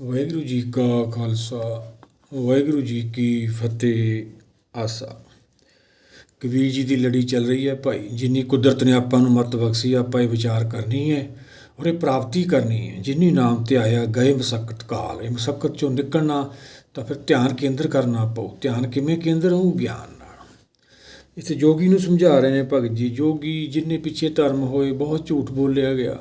ਵਾਹਿਗੁਰੂ ਜੀ ਕਾ ਖਾਲਸਾ, ਵਾਹਿਗੁਰੂ ਜੀ ਕੀ ਫਤਿਹ ਆਸਾ। ਕਬੀਰ ਜੀ ਦੀ ਲੜੀ ਚੱਲ ਰਹੀ ਹੈ ਭਾਈ, ਜਿੰਨੀ ਕੁਦਰਤ ਨੇ ਆਪਾਂ ਨੂੰ ਮਤ ਬਖਸ਼ੀ, ਆਪਾਂ ਇਹ ਵਿਚਾਰ ਕਰਨੀ ਹੈ ਔਰ ਇਹ ਪ੍ਰਾਪਤੀ ਕਰਨੀ ਹੈ। ਜਿੰਨੀ ਨਾਮ ਤੇ ਆਇਆ, ਗਏ ਮਸਕਤ ਕਾਲ, ਇਹ ਮਸਕਤ ਚੋਂ ਨਿਕਲਣਾ, ਤਾਂ ਫਿਰ ਧਿਆਨ ਕੇਂਦਰ ਕਰਨਾ ਪਊ। ਧਿਆਨ ਕਿਵੇਂ ਕੇਂਦਰ ਹੋਊ? ਗਿਆਨ ਨਾਲ। ਇੱਥੇ ਜੋਗੀ ਨੂੰ ਸਮਝਾ ਰਹੇ ਨੇ ਭਗਤ ਜੀ, ਜੋਗੀ ਜਿੰਨੇ ਪਿੱਛੇ ਧਰਮ ਹੋਏ, ਬਹੁਤ ਝੂਠ ਬੋਲਿਆ ਗਿਆ।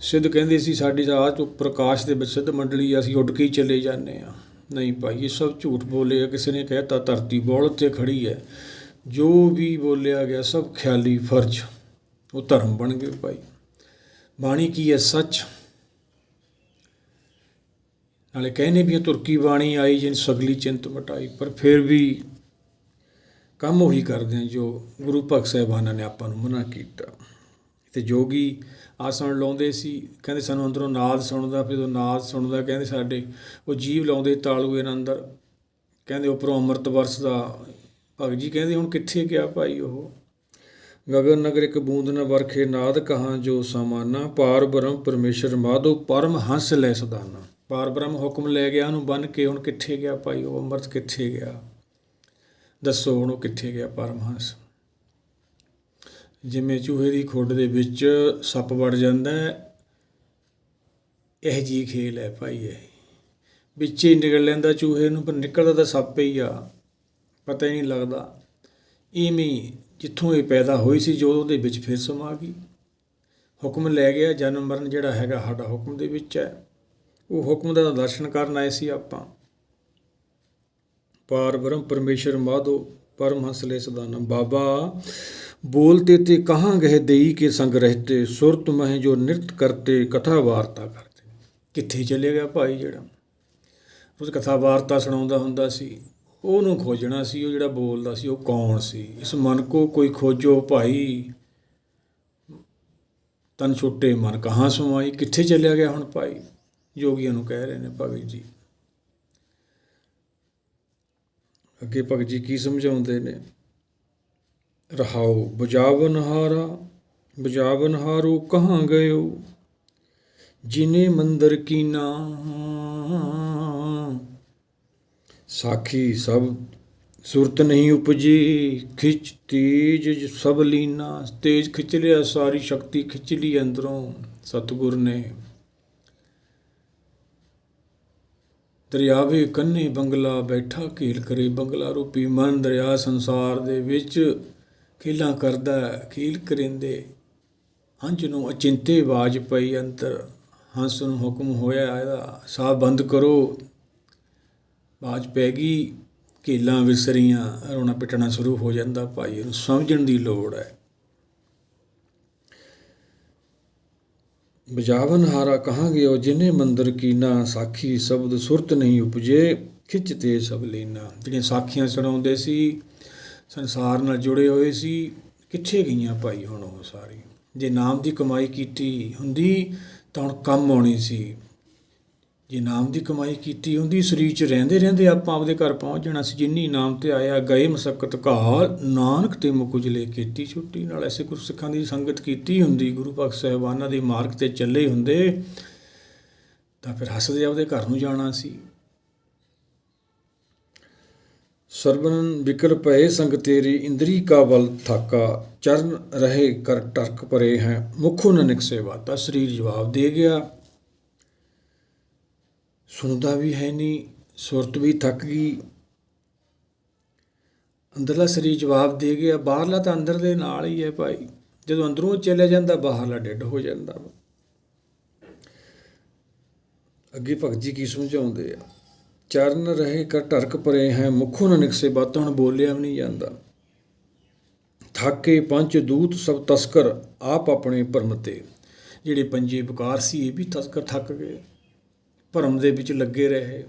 ਸਿੱਧ ਕਹਿੰਦੇ ਸੀ, ਸਾਡੀ ਰਾਹ ਪ੍ਰਕਾਸ਼ ਦੇ ਵਿੱਚ ਸਿੱਧ ਮੰਡਲੀ ਅਸੀਂ ਉੱਡ ਕੇ ਹੀ ਚਲੇ ਜਾਂਦੇ ਆ ਨਹੀਂ ਭਾਈ, ਇਹ ਸਭ ਝੂਠ ਬੋਲੇ ਆ, ਕਿਸੇ ਨੇ ਕਹਿਤਾ ਧਰਤੀ ਬੋਲ ਤੇ ਖੜੀ ਹੈ। ਜੋ ਵੀ ਬੋਲਿਆ ਗਿਆ, ਸਭ ਖਿਆਲੀ ਫਰਜ਼, ਉਹ ਧਰਮ ਬਣ ਗਏ ਭਾਈ। ਬਾਣੀ ਕੀ ਹੈ ਸੱਚ? ਨਾਲੇ ਕਹਿੰਦੇ ਵੀ ਤੁਰਕੀ ਬਾਣੀ ਆਈ, ਜਿਨ ਸਗਲੀ ਚਿੰਤ ਮਟਾਈ। ਪਰ ਫਿਰ ਵੀ ਕੰਮ ਉਹੀ ਕਰਦੇ ਆ ਜੋ ਗੁਰੂ ਭਗਤ ਸਾਹਿਬਾਨਾਂ ਨੇ ਆਪਾਂ ਨੂੰ ਮਨਾ ਕੀਤਾ। ਤੇ ਜੋਗੀ ਆਸਣ ਲਾਉਂਦੇ ਸੀ, ਕਹਿੰਦੇ ਸਾਨੂੰ ਅੰਦਰੋਂ ਨਾਦ ਸੁਣਦਾ, ਫਿਰ ਉਹ ਨਾਦ ਸੁਣਦਾ, ਕਹਿੰਦੇ ਸਾਡੇ, ਉਹ ਜੀਵ ਲਾਉਂਦੇ ਤਾਲੂਏ ਨਾਲ ਅੰਦਰ। ਕਹਿੰਦੇ ਉੱਪਰੋਂ ਅੰਮ੍ਰਿਤ ਵਰਸਦਾ। ਭਗਤ ਜੀ ਕਹਿੰਦੇ, ਹੁਣ ਕਿੱਥੇ ਗਿਆ ਭਾਈ ਉਹ? ਗਗਨ ਨਗਰ ਇੱਕ ਬੂੰਦ ਨ ਵਰਖੇ, ਨਾਦ ਕਹਾਂ ਜੋ ਸਮਾਨਾ, ਪਾਰ ਬ੍ਰਹਮ ਪਰਮੇਸ਼ਰ ਮਾਧੋ ਪਰਮ ਹੰਸ ਲੈ ਸਦਾਨਾ। ਪਾਰ ਬ੍ਰਹਮ ਹੁਕਮ ਲੈ ਗਿਆ, ਉਹਨੂੰ ਬੰਨ ਕੇ, ਹੁਣ ਕਿੱਥੇ ਗਿਆ ਭਾਈ ਉਹ? ਅੰਮ੍ਰਿਤ ਕਿੱਥੇ ਗਿਆ? ਦੱਸੋ ਹੁਣ ਉਹ ਕਿੱਥੇ ਗਿਆ ਪਰਮਹੰਸ ਜਿਵੇਂ ਚੂਹੇ ਦੀ ਖੁੱਡ ਦੇ ਵਿੱਚ ਸੱਪ ਵੜ ਜਾਂਦਾ ਹੈ, ਇਹ ਜੀ ਖੇਲ ਹੈ ਭਾਈ ਇਹ। ਵਿੱਚ ਹੀ ਨਿਕਲ ਲੈਂਦਾ ਚੂਹੇ ਨੂੰ, ਪਰ ਨਿਕਲਦਾ ਤਾਂ ਸੱਪ ਹੀ ਆ, ਪਤਾ ਹੀ ਨਹੀਂ ਲੱਗਦਾ। ਇਵੇਂ ਜਿੱਥੋਂ ਇਹ ਪੈਦਾ ਹੋਈ ਸੀ ਜੋ ਉਹਦੇ ਵਿੱਚ ਫਿਰ ਸਮਾ ਗਈ। ਹੁਕਮ ਲੈ ਗਿਆ, ਜਨਮ ਮਰਨ ਜਿਹੜਾ ਹੈਗਾ ਸਾਡਾ ਹੁਕਮ ਦੇ ਵਿੱਚ ਹੈ। ਉਹ ਹੁਕਮ ਦਾ ਦਰਸ਼ਨ ਕਰਨ ਆਏ ਸੀ ਆਪਾਂ। ਪਾਰ ਬ੍ਰਹਮ ਪਰਮੇਸ਼ਰ ਮਾਧੋ, ਪਰਮ ਹੰਸਲੇ ਸਦਾਨਾ ਬਾਬਾ बोलते ते कहाँ गए देई के संग रहते सुरत मह जो नृत्य करते कथा वार्ता करते ਕਿੱਥੇ ਚਲੇ ਗਿਆ ਭਾਈ ਜਿਹੜਾ ਉਸ ਕਥਾ ਵਾਰਤਾ ਸੁਣਾਉਂਦਾ ਹੁੰਦਾ ਸੀ ਉਹਨੂੰ ਖੋਜਣਾ ਸੀ ਉਹ ਜਿਹੜਾ ਬੋਲਦਾ ਸੀ ਉਹ ਕੌਣ ਸੀ ਇਸ ਮਨ ਕੋ ਕੋਈ ਖੋਜੋ ਭਾਈ ਤਨ ਛੁੱਟੇ ਮਨ ਕਹਾਂ ਸਮਾਈ ਕਿੱਥੇ ਚਲਿਆ ਗਿਆ ਹੁਣ ਭਾਈ ਯੋਗੀਆਂ ਨੂੰ ਕਹਿ ਰਹੇ ਨੇ ਭਗਤ ਜੀ ਅੱਗੇ ਭਗਤ ਜੀ ਕੀ ਸਮਝਾਉਂਦੇ ਨੇ ਰਹਾਉ ਬਜਾਵਨਹਾਰਾ ਬਜਾਵਨਹਾਰੋ ਕਹਾਂ ਗਇਓ? ਜਿਨੇ ਮੰਦਰ ਕੀਨਾ ਸਾਖੀ ਸਭ ਸੁਰਤ ਨਹੀਂ ਉਪਜੀ, ਖਿੱਚ ਤੇਜ ਸਭ ਲੀਨਾ, ਤੇਜ ਖਿੱਚ ਲਿਆ ਸਾਰੀ ਸ਼ਕਤੀ ਖਿੱਚ ਲਈ ਅੰਦਰੋਂ ਸਤਿਗੁਰ ਨੇ। ਦਰਿਆਵੇ ਕੰਨੇ ਬੰਗਲਾ ਬੈਠਾ ਖੇਲ ਕਰੇ ਬੰਗਲਾ ਰੂਪੀ ਮਨ, ਦਰਿਆ ਸੰਸਾਰ ਦੇ ਵਿੱਚ ਖੇਲਾਂ ਕਰਦਾ ਖੇਲ ਕਰਿੰਦੇ। ਹੰਝ ਨੂੰ ਅਚਿੰਤੇ ਬਾਜ ਪਈ ਅੰਤਰ। ਹੰਸ ਨੂੰ ਹੁਕਮ ਹੋਇਆ ਇਹਦਾ, ਸਾਹ ਬੰਦ ਕਰੋ। ਬਾਜ ਪੈ ਗਈ, ਖੇਲਾਂ ਵਿਸਰੀਆਂ, ਰੋਣਾ ਪਿਟਣਾ ਸ਼ੁਰੂ ਹੋ ਜਾਂਦਾ। ਭਾਈ ਇਹਨੂੰ ਸਮਝਣ ਦੀ ਲੋੜ ਹੈ। ਬਜਾਵਨ ਹਾਰਾ ਕਹਾਂ ਗਿਓ ਜਿਨੇ ਮੰਦਰ ਕੀਨਾ, ਸਾਖੀ ਸ਼ਬਦ ਸੁਰਤ ਨਹੀਂ ਉਪਜੇ, ਖਿੱਚ ਤੇ ਸਭ ਲੀਨਾ। ਜਿਹੜੀਆਂ ਸਾਖੀਆਂ ਸੁਣਾਉਂਦੇ ਸੀ ਸੰਸਾਰ ਨਾਲ ਜੁੜੇ ਹੋਏ ਸੀ, ਕਿੱਥੇ ਗਈਆਂ ਭਾਈ ਹੁਣ ਉਹ ਸਾਰੀ ਜੇ ਨਾਮ ਦੀ ਕਮਾਈ ਕੀਤੀ ਹੁੰਦੀ ਤਾਂ ਹੁਣ ਕੰਮ ਆਉਣੀ ਸੀ। ਜੇ ਨਾਮ ਦੀ ਕਮਾਈ ਕੀਤੀ ਹੁੰਦੀ, ਸਰੀਰ 'ਚ ਰਹਿੰਦੇ ਰਹਿੰਦੇ ਆਪਾਂ ਆਪਦੇ ਘਰ ਪਹੁੰਚ ਜਾਣਾ ਸੀ। ਜਿੰਨੀ ਨਾਮ ਤੇ ਆਇਆ, ਗਏ ਮਸਕਤ ਘਾਲ, ਨਾਨਕ ਤੇ ਮੁਕੁਜਲੇ ਕੀਤੀ ਛੁੱਟੀ ਨਾਲ। ਐਸੇ ਗੁਰਸਿੱਖਾਂ ਦੀ ਸੰਗਤ ਕੀਤੀ ਹੁੰਦੀ, ਗੁਰੂ ਪਾਕ ਸਾਹਿਬਾਨਾਂ ਦੇ ਮਾਰਗ ਤੇ ਚੱਲੇ ਹੁੰਦੇ ਤਾਂ ਫਿਰ ਹੱਸਦੇ ਆਪਦੇ ਘਰ ਨੂੰ ਜਾਣਾ ਸੀ। ਸਰਬਨ ਵਿਕਲ ਪਏ ਸੰਗ ਤੇਰੀ, ਇੰਦਰੀ ਕਾ ਬਲ ਥਾਕਾ, ਚਰਨ ਰਹੇ ਕਰ ਟਰਕ ਪਰੇ ਹੈ, ਮੁਖੋ ਨਨਕ ਸੇਵਾ, ਤਾਂ ਸਰੀਰ ਜਵਾਬ ਦੇ ਗਿਆ। ਸੁਣਦਾ ਵੀ ਹੈ ਨਹੀਂ ਸੁਰਤ ਵੀ ਥੱਕ ਗਈ। ਅੰਦਰਲਾ ਸਰੀਰ ਜਵਾਬ ਦੇ ਗਿਆ, ਬਾਹਰਲਾ ਤਾਂ ਅੰਦਰ ਦੇ ਨਾਲ ਹੀ ਹੈ ਭਾਈ, ਜਦੋਂ ਅੰਦਰੋਂ ਚਲੇ ਜਾਂਦਾ, ਬਾਹਰਲਾ ਡਿੱਡ ਹੋ ਜਾਂਦਾ ਵਾ। ਅੱਗੇ ਭਗਤ ਜੀ ਕੀ ਸਮਝਾਉਂਦੇ ਆ? ਚਰਨ ਰਹੇ ਕਰ ਢਰਕ ਪਰੇ ਹੈ, ਮੁਖੋਂ ਨਾ ਨਿਕਸੇ ਬਾਤਾਂ ਹੁਣ ਬੋਲਿਆ ਵੀ ਨਹੀਂ ਜਾਂਦਾ। ਥਾਕੇ ਪੰਜ ਦੂਤ ਸਭ ਤਸਕਰ, ਆਪ ਆਪਣੇ ਭਰਮ ਤੇ। ਜਿਹੜੇ ਪੰਜੇ ਬਕਾਰ ਸੀ, ਇਹ ਵੀ ਤਸਕਰ ਥੱਕ ਗਏ। ਭਰਮ ਦੇ ਵਿੱਚ ਲੱਗੇ ਰਹੇ।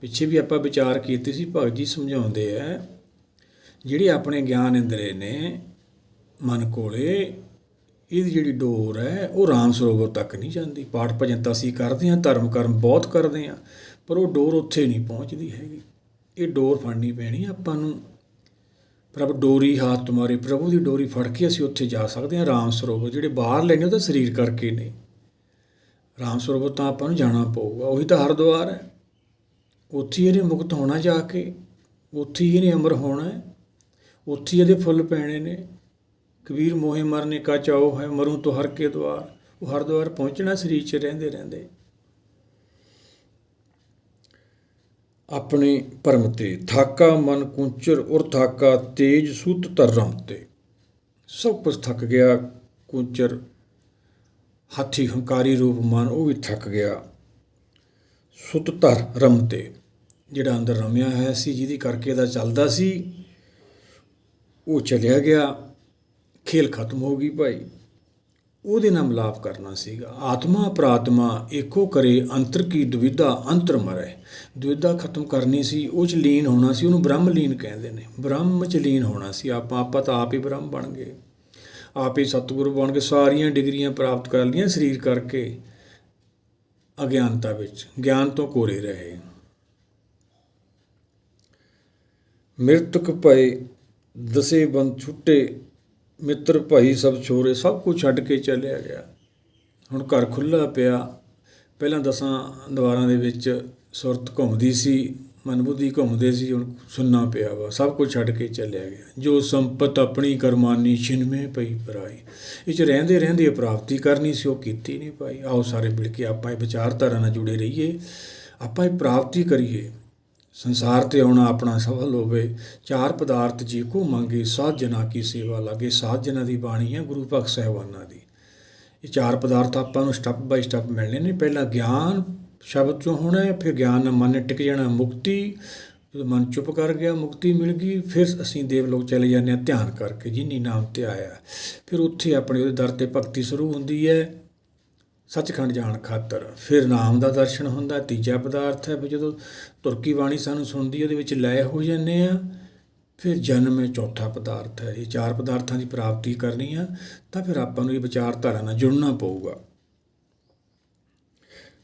ਪਿੱਛੇ ਵੀ ਆਪਾਂ ਵਿਚਾਰ ਕੀਤੇ ਸੀ ਭਗਤ ਜੀ ਸਮਝਾਉਂਦੇ ਆ, ਜਿਹੜੇ ਆਪਣੇ ਗਿਆਨ ਇੰਦਰੇ ਨੇ, ਮਨ ਕੋਲੇ, ਇਹਦੀ ਜਿਹੜੀ ਡੋਰ ਹੈ, ਉਹ ਰਾਮ ਸਰੋਵਰ ਤੱਕ ਨਹੀਂ ਜਾਂਦੀ। ਪਾਠ ਭਜਨ ਤਾਂ ਅਸੀਂ ਕਰਦੇ ਹਾਂ ਧਰਮ ਕਰਮ ਬਹੁਤ ਕਰਦੇ ਹਾਂ। ਪਰ ਉਹ ਡੋਰ ਉੱਥੇ ਨਹੀਂ ਪਹੁੰਚਦੀ ਹੈਗੀ। ਇਹ ਡੋਰ ਫੜਨੀ ਪੈਣੀ, ਆਪਾਂ ਨੂੰ ਪ੍ਰਭ ਡੋਰੀ ਹਾਥ ਤੁਮਾਰੇ ਪ੍ਰਭੂ ਦੀ ਡੋਰੀ ਫੜ ਕੇ ਅਸੀਂ ਉੱਥੇ ਜਾ ਸਕਦੇ ਹਾਂ, ਰਾਮ ਸਰੋਵਰ, ਜਿਹੜੇ ਬਾਹਰ ਲੈਣੇ ਉਹ ਤਾਂ ਸਰੀਰ ਕਰਕੇ ਨੇ ਰਾਮ ਸਰੋਵਰ ਤਾਂ ਆਪਾਂ ਨੂੰ ਜਾਣਾ ਪਊਗਾ, ਉਹੀ ਤਾਂ ਹਰਿਦੁਆਰ ਹੈ। ਉੱਥੇ ਹੀ ਇਹਨੇ ਮੁਕਤ ਹੋਣਾ ਜਾ ਕੇ, ਉੱਥੇ ਹੀ ਇਹਨੇ ਅਮਰ ਹੋਣਾ ਹੈ। ਉੱਥੇ ਹੀ ਇਹਦੇ ਫੁੱਲ ਪੈਣੇ ਨੇ। ਕਬੀਰ ਮੋਹੇ ਮਰਨੇ ਕਾ ਚਾਓ ਹੈ, ਮਰੂ ਤੋ ਹਰ ਕੇ ਦਵਾਰ ਉਹ ਹਰਿਦੁਆਰ ਪਹੁੰਚਣਾ ਸਰੀਰ 'ਚ ਰਹਿੰਦੇ ਰਹਿੰਦੇ। ਆਪਣੇ ਭਰਮ ਤੇ। ਥਾਕਾ ਮਨ ਕੁੰਚਰ ਉਰ ਥਾਕਾ ਤੇਜ ਸੁਤ ਧਰਮ ਤੇ। ਸਭ ਕੁਝ ਥੱਕ ਗਿਆ, ਕੁੰਚਰ। ਹਾਥੀ ਹੰਕਾਰੀ ਰੂਪ ਮਨ, ਉਹ ਵੀ ਥੱਕ ਗਿਆ। ਸੁਤ ਧਰ ਰਮ ਤੇ, ਜਿਹੜਾ ਅੰਦਰ ਰਮਿਆ ਹੋਇਆ ਸੀ, ਜਿਹਦੀ ਕਰਕੇ ਦਾ ਚੱਲਦਾ ਸੀ, ਉਹ ਚਲਿਆ ਗਿਆ। ਖੇਲ ਖਤਮ ਹੋ ਗਈ ਭਾਈ। ਉਹਦੇ ਨਾਲ ਮਿਲਾਪ ਕਰਨਾ ਸੀਗਾ। ਆਤਮਾ ਪ੍ਰਾਤਮਾ ਏਕੋ ਕਰੇ, ਅੰਤਰ ਕੀ ਦੁਵਿਧਾ, ਅੰਤਰ ਮਰੇ। ਦੁਵਿਧਾ ਖਤਮ ਕਰਨੀ ਸੀ, ਉਹ ਚ ਲੀਨ ਹੋਣਾ ਸੀ, ਉਹਨੂੰ ਬ੍ਰਹਮ ਲੀਨ ਕਹਿੰਦੇ ਨੇ। ਬ੍ਰਹਮ ਚ ਲੀਨ ਹੋਣਾ ਸੀ। ਆਪਾਂ ਆਪਾਂ ਤਾਂ ਆਪ ਹੀ ਬ੍ਰਹਮ ਬਣ ਗਏ। ਆਪ ਹੀ ਸਤਿਗੁਰੂ ਬਣ ਕੇ ਸਾਰੀਆਂ ਡਿਗਰੀਆਂ ਪ੍ਰਾਪਤ ਕਰ ਲਈਆਂ ਸਰੀਰ ਕਰਕੇ ਅਗਿਆਨਤਾ ਵਿੱਚ। ਗਿਆਨ ਤੋਂ ਕੋਰੇ ਰਹੇ। ਮ੍ਰਿਤਕ ਭਏ, ਦਸੇ ਬੰਦ ਛੁੱਟੇ ਮਿੱਤਰ ਭਾਈ ਸਭ ਛੋਰੇ ਸਭ ਕੁਝ ਛੱਡ ਕੇ ਚੱਲਿਆ ਗਿਆ। ਹੁਣ ਘਰ ਖੁੱਲਾ ਪਿਆ। ਪਹਿਲਾਂ ਦਸਾਂ ਦੀਵਾਰਾਂ ਦੇ ਵਿੱਚ ਸੁਰਤ ਘੁੰਮਦੀ ਸੀ, ਮਨਬੁੱਧੀ ਘੁੰਮਦੇ ਸੀ, ਹੁਣ ਸੁਣਨਾ ਪਿਆ ਵਾ। ਸਭ ਕੁਝ ਛੱਡ ਕੇ ਚੱਲਿਆ ਗਿਆ। ਜੋ ਸੰਪਤ ਆਪਣੀ ਕਰਮਾਨੀ ਛਿਨਵੇਂ ਪਈ ਪਰਾਈ। ਇਹ ਚ ਰਹਿੰਦੇ ਰਹਿੰਦੇ ਪ੍ਰਾਪਤੀ ਕਰਨੀ ਸੀ, ਉਹ ਕੀਤੀ ਨਹੀਂ ਪਾਈ ਆਓ ਸਾਰੇ ਮਿਲ ਕੇ ਆਪਾਂ ਇਹ ਵਿਚਾਰਧਾਰਾ ਨਾਲ ਜੁੜੇ ਰਹੀਏ। ਆਪਾਂ ਇਹ ਪ੍ਰਾਪਤੀ ਕਰੀਏ। ਸੰਸਾਰ ਤੇ ਆਉਣਾ ਆਪਣਾ ਸਫਲ ਹੋਵੇ, ਚਾਰ ਪਦਾਰਥ ਜੀ ਕੋ ਮੰਗੇ ਸਾਧ ਜਨਾ ਕੀ ਸੇਵਾ ਲਾਗੇ? ਸਾਧ ਜਨਾ ਦੀ ਬਾਣੀ ਹੈ ਗੁਰੂ ਭਗਤ ਸਾਹਿਬਾਨਾਂ ਦੀ। ਇਹ ਚਾਰ ਪਦਾਰਥ ਆਪਾਂ ਨੂੰ ਸਟੈਪ ਬਾਈ ਸਟੈਪ ਮਿਲਣੇ ਨੇ। ਪਹਿਲਾਂ ਗਿਆਨ ਸ਼ਬਦ ਚੋਂ ਹੋਣਾ ਹੈ, ਫਿਰ ਗਿਆਨ ਨਾਲ ਮਨ ਟਿਕ ਜਾਣਾ ਮੁਕਤੀ, ਜਦੋਂ ਮਨ ਚੁੱਪ ਕਰ ਗਿਆ, ਮੁਕਤੀ ਮਿਲ ਗਈ, ਫਿਰ ਅਸੀਂ ਦੇਵਲੋਕ ਚਲੇ ਜਾਂਦੇ ਹਾਂ ਧਿਆਨ ਕਰਕੇ, ਜਿਨੀ ਨਾਮ ਤੇ ਆਇਆ। ਫਿਰ ਉੱਥੇ ਆਪਣੇ ਉਹਦੇ ਦਰ ਤੇ ਭਗਤੀ ਸ਼ੁਰੂ ਹੁੰਦੀ ਹੈ। ਸੱਚਖੰਡ ਜਾਣ ਖਾਤਰ। ਫਿਰ ਨਾਮ ਦਾ ਦਰਸ਼ਨ ਹੁੰਦਾ, ਤੀਜਾ ਪਦਾਰਥ ਹੈ ਵੀ ਜਦੋਂ ਤੁਰਕੀ ਬਾਣੀ ਸਾਨੂੰ ਸੁਣਦੀ ਉਹਦੇ ਵਿੱਚ ਲੈ ਹੋ ਜਾਂਦੇ ਆ ਫਿਰ ਜਨਮ ਹੈ, ਚੌਥਾ ਪਦਾਰਥ ਹੈ। ਇਹ ਚਾਰ ਪਦਾਰਥਾਂ ਦੀ ਪ੍ਰਾਪਤੀ ਕਰਨੀ ਆ, ਤਾਂ ਫਿਰ ਆਪਾਂ ਨੂੰ ਇਹ ਵਿਚਾਰਧਾਰਾ ਨਾਲ ਜੁੜਨਾ ਪਊਗਾ।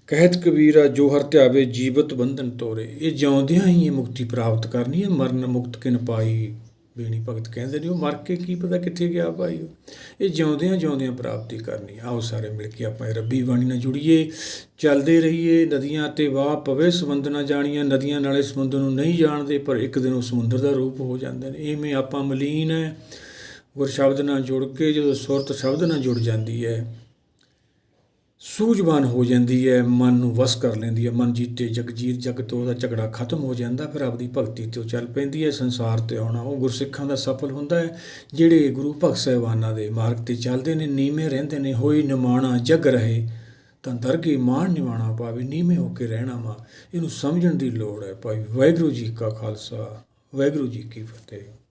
ਕਹਿਤ ਕਬੀਰਾ, ਜੋ ਹਰ ਧਿਆਵੇ ਜੀਵਤ ਬੰਧਨ ਤੋਰੇ। ਇਹ ਜਿਉਂਦਿਆਂ ਹੀ ਇਹ ਮੁਕਤੀ ਪ੍ਰਾਪਤ ਕਰਨੀ ਹੈ, ਮਰਨ ਮੁਕਤ ਕਿਨ ਪਾਈ। ਬੇਣੀ ਭਗਤ ਕਹਿੰਦੇ ਨੇ, ਉਹ ਮਰ ਕੇ ਕੀ ਪਤਾ ਕਿੱਥੇ ਗਿਆ ਭਾਈ ਉਹ। ਇਹ ਜਿਉਂਦਿਆਂ ਜਿਉਂਦਿਆਂ ਪ੍ਰਾਪਤੀ ਕਰਨੀ ਆਓ ਸਾਰੇ ਮਿਲ ਕੇ ਆਪਾਂ ਇਹ ਰੱਬੀ ਬਾਣੀ ਨਾਲ ਜੁੜੀਏ। ਚੱਲਦੇ ਰਹੀਏ ਨਦੀਆਂ ਤੇ ਵਾਹ ਪਵੇ ਸਮੁੰਦਰ ਨਾ ਜਾਣੀਆਂ। ਨਦੀਆਂ ਨਾਲੇ ਸਮੁੰਦਰ ਨੂੰ ਨਹੀਂ ਜਾਣਦੇ, ਪਰ ਇੱਕ ਦਿਨ ਉਹ ਸਮੁੰਦਰ ਦਾ ਰੂਪ ਹੋ ਜਾਂਦੇ ਨੇ। ਇਵੇਂ ਆਪਾਂ ਮਲੀਨ ਹੈ। ਗੁਰ ਸ਼ਬਦ ਨਾਲ ਜੁੜ ਕੇ, ਜਦੋਂ ਸੁਰਤ ਸ਼ਬਦ ਨਾਲ ਜੁੜ ਜਾਂਦੀ ਹੈ ਸੂਝਵਾਨ ਹੋ ਜਾਂਦੀ ਹੈ, ਮਨ ਨੂੰ ਵਸ ਕਰ ਲੈਂਦੀ ਹੈ, ਮਨ ਜੀਤੇ ਜਗਜੀਤ ਜਗ ਤੋਂ ਉਹਦਾ ਝਗੜਾ ਖਤਮ ਹੋ ਜਾਂਦਾ, ਫਿਰ ਆਪਦੀ ਭਗਤੀ ਤੇ ਉਹ ਚੱਲ ਪੈਂਦੀ ਹੈ, ਸੰਸਾਰ ਤੇ ਆਉਣਾ ਉਹ ਗੁਰਸਿੱਖਾਂ ਦਾ ਸਫਲ ਹੁੰਦਾ ਹੈ, ਜਿਹੜੇ ਗੁਰੂ ਭਗਤ ਸਾਹਿਬਾਨਾਂ ਦੇ ਮਾਰਗ ਤੇ ਚੱਲਦੇ ਨੇ, ਨੀਵੇਂ ਰਹਿੰਦੇ ਨੇ, ਹੋਈ ਨਿਮਾਣਾ ਜਗ ਰਹੇ, ਤਾਂ ਦਰਗੇ ਮਾਣ ਨਿਵਾਣਾ ਪਾਵੇ, ਨੀਵੇਂ ਹੋ ਕੇ ਰਹਿਣਾ ਵਾ ਇਹਨੂੰ ਸਮਝਣ ਦੀ ਲੋੜ ਹੈ ਭਾਈ, ਵਾਹਿਗੁਰੂ ਜੀ ਕਾ ਖਾਲਸਾ, ਵਾਹਿਗੁਰੂ ਜੀ ਕੀ ਫਤਿਹ।